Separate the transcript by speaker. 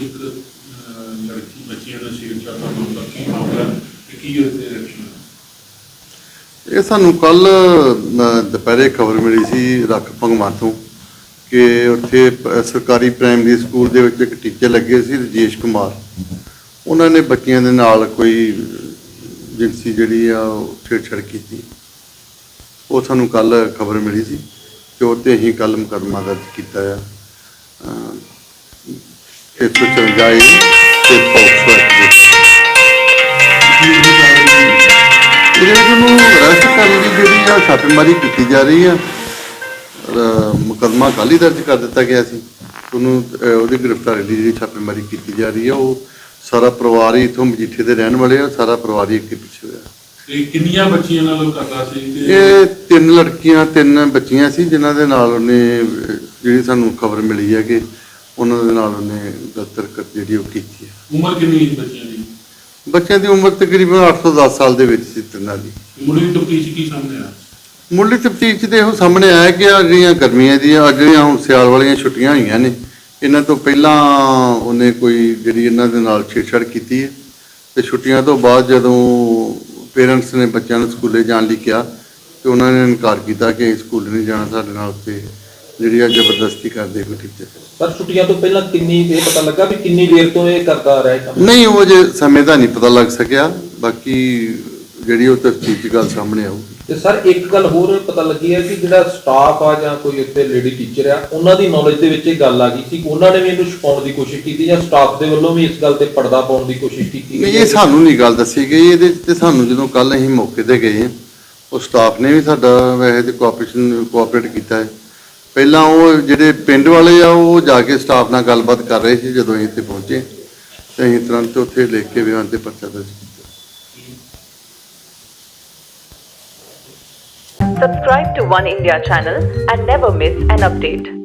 Speaker 1: ਇੱਕ ਲੜਕੀ, ਬੱਚੀਆਂ ਦਾ ਛੇੜਛਾੜ ਦਾ ਮਾਮਲਾ ਕੀ ਮਾਮਲਾ ਤੇ ਕੀ ਉਹਦੇ ਰਿਐਕਸ਼ਨ
Speaker 2: ਇਹ ਸਾਨੂੰ ਕੱਲ ਦੁਪਹਿਰੇ ਖਬਰ ਮਿਲੀ ਸੀ ਰੱਖ ਭੰਗਵਾਂ ਤੋਂ ਕਿ ਉੱਥੇ ਸਰਕਾਰੀ ਪ੍ਰਾਇਮਰੀ ਸਕੂਲ ਦੇ ਵਿੱਚ ਇੱਕ ਟੀਚਰ ਲੱਗੇ ਸੀ, ਰਜੇਸ਼ ਕੁਮਾਰ। ਉਹਨਾਂ ਨੇ ਬੱਚਿਆਂ ਦੇ ਨਾਲ ਕੋਈ ਜਿੰਸੀ ਜਿਹੜੀ ਆ, ਉਹ ਛੇੜਛਾੜ ਕੀਤੀ। ਉਹ ਸਾਨੂੰ ਕੱਲ ਖਬਰ ਮਿਲੀ ਸੀ ਤੇ ਉਹ ਤੇ ਅਸੀਂ ਕੱਲ ਮੁਕੱਦਮਾ ਦਰਜ ਕੀਤਾ ਆ। 154 ਏ ਤੇ ਪੌਕਸੋ ਐਕਟ ਦੇ ਇਹਦੇ ਵਿੱਚ ਅਰੈਸਟ ਕਰਨ ਦੀ ਜਿਹੜੀ ਆ ਛਾਪੇਮਾਰੀ ਕੀਤੀ ਜਾ ਰਹੀ ਆ ਮੁਕੱਦਮਾ ਕੱਲ੍ਹ ਹੀ ਦਰਜ ਕਰ ਦਿੱਤਾ ਗਿਆ ਸੀ। ਉਹਨੂੰ ਉਹਦੀ ਗ੍ਰਿਫਤਾਰੀ ਦੀ ਜਿਹੜੀ ਛਾਪੇਮਾਰੀ ਕੀਤੀ ਜਾ ਰਹੀ ਆ ਉਹ ਸਾਰਾ ਪਰਿਵਾਰ ਹੀ ਇਥੋਂ ਮਜੀਠੇ ਦੇ ਰਹਿਣ ਵਾਲੇ ਆ ਸਾਰਾ ਪਰਿਵਾਰ ਹੀ ਅੱਗੇ ਪਿੱਛੇ ਹੋਇਆ।
Speaker 1: ਤੇ ਕਿੰਨੀਆਂ ਬੱਚੀਆਂ ਨਾਲ ਉਹ ਕਰਦਾ ਸੀ ਤੇ
Speaker 2: ਇਹ ਤਿੰਨ ਲੜਕੀਆਂ ਤਿੰਨ ਬੱਚੀਆਂ ਸੀ ਜਿਨ੍ਹਾਂ ਦੇ ਨਾਲ ਉਹਨੇ ਜਿਹੜੀ ਸਾਨੂੰ ਖਬਰ ਮਿਲੀ ਹੈ ਕਿ ਉਹਨਾਂ ਦੇ ਨਾਲ ਉਹਨੇ ਗਲਤ ਹਰਕਤ ਜਿਹੜੀ ਉਹ ਕੀਤੀ ਹੈ।
Speaker 1: ਉਮਰ ਕਿੰਨੀ ਸੀ ਬੱਚਿਆਂ ਦੀ?
Speaker 2: ਬੱਚਿਆਂ ਦੀ ਉਮਰ ਤਕਰੀਬਨ 8 ਤੋਂ 10 ਸਾਲ ਦੇ ਵਿੱਚ ਸੀ ਤਿੰਨਾਂ ਦੀ।
Speaker 1: ਦੀ ਤਫਤੀਸ਼ ਕੀ ਸਾਹਮਣੇ ਆ
Speaker 2: ਮੁੱਢਲੀ ਤਫਤੀਸ਼ ਤੇ ਇਹੋ ਸਾਹਮਣੇ ਆਇਆ ਕਿ ਆ ਜਿਹੜੀਆਂ ਗਰਮੀਆਂ ਦੀਆਂ ਅੱਜ ਜਿਹੜੀਆਂ ਹੁਣ ਸਿਆਲ ਵਾਲੀਆਂ ਛੁੱਟੀਆਂ ਹੋਈਆਂ ਨੇ ਇਹਨਾਂ ਤੋਂ ਪਹਿਲਾਂ ਉਹਨੇ ਕੋਈ ਜਿਹੜੀ ਇਹਨਾਂ ਦੇ ਨਾਲ ਛੇੜਛਾੜ ਕੀਤੀ ਹੈ? ਤੇ ਛੁੱਟੀਆਂ ਤੋਂ ਬਾਅਦ ਜਦੋਂ ਪੇਰੈਂਟਸ ਨੇ ਬੱਚਿਆਂ ਨੂੰ ਸਕੂਲੇ ਜਾਣ ਲਈ ਕਿਹਾ ਤੇ ਉਹਨਾਂ ਨੇ ਇਨਕਾਰ ਕੀਤਾ ਕਿ ਸਕੂਲ ਨਹੀਂ ਜਾਣਾ ਸਾਡੇ ਨਾਲ ਉੱਤੇ ਜਿਹੜੀ ਆ ਜ਼ਬਰਦਸਤੀ ਕਰਦੇ ਕੋਈ ਟੀਚਰ
Speaker 3: ਪਰ ਛੁੱਟੀਆਂ ਤੋਂ ਪਹਿਲਾਂ ਕਿੰਨੀ ਇਹ ਪਤਾ ਲੱਗਾ ਵੀ ਕਿੰਨੀ ਦੇਰ ਤੋਂ ਇਹ ਕਰਦਾ ਆ ਰਿਹਾ ਇਹ ਕੰਮ?
Speaker 2: ਨਹੀਂ ਉਹ ਜੇ ਸਮੇਂ ਦਾ ਨਹੀਂ ਪਤਾ ਲੱਗ ਸਕਿਆ। ਬਾਕੀ ਜਿਹੜੀ ਉਹ ਤਫਤੀਸ਼ 'ਚ ਗੱਲ ਸਾਹਮਣੇ ਆਊਗੀ
Speaker 3: ਤੇ ਸਰ ਇੱਕ ਗੱਲ ਹੋਰ ਪਤਾ ਲੱਗੀ ਹੈ ਕਿ ਜਿਹੜਾ ਸਟਾਫ ਆ ਜਾਂ ਕੋਈ ਉੱਥੇ ਲੇਡੀ ਟੀਚਰ ਆ ਉਹਨਾਂ ਦੀ ਨੌਲੇਜ ਦੇ ਵਿੱਚ ਇਹ ਗੱਲ ਆ ਗਈ ਸੀ ਉਹਨਾਂ ਨੇ ਵੀ ਇਹਨੂੰ ਛੁਪਾਉਣ ਦੀ ਕੋਸ਼ਿਸ਼ ਕੀਤੀ ਜਾਂ ਸਟਾਫ ਦੇ ਵੱਲੋਂ ਵੀ ਇਸ ਗੱਲ ਤੇ ਪਰਦਾ ਪਾਉਣ ਦੀ ਕੋਸ਼ਿਸ਼ ਕੀਤੀ
Speaker 2: ਨਹੀਂ
Speaker 3: ਗਈ
Speaker 2: ਇਹ ਸਾਨੂੰ ਨਹੀਂ ਗੱਲ ਦੱਸੀ ਗਈ। ਇਹਦੇ ਤੇ ਸਾਨੂੰ ਜਦੋਂ ਕੱਲ ਅਸੀਂ ਮੌਕੇ ਤੇ ਗਏ ਉਹ ਸਟਾਫ ਨੇ ਵੀ ਸਾਡਾ ਵੈਸੇ ਤੇ ਕੋਆਪਰੇਸ਼ਨ ਕੋਆਪਰੇਟ ਕੀਤਾ ਹੈ। ਪਹਿਲਾਂ ਉਹ ਜਿਹੜੇ ਪਿੰਡ ਵਾਲੇ ਆ, ਉਹ ਜਾ ਕੇ ਸਟਾਫ ਨਾਲ ਗੱਲਬਾਤ ਕਰ ਰਹੇ ਸੀ ਜਦੋਂ ਅਸੀਂ ਇੱਥੇ ਪਹੁੰਚੇ ਤੇ ਅਸੀਂ ਤੁਰੰਤ ਉੱਥੇ ਲਿਖ ਕੇ ਬਿਆਨ ਤੇ ਪਰਚਾ ਦਰਜ ਕੀਤਾ
Speaker 4: Subscribe to One India channel and never miss an update.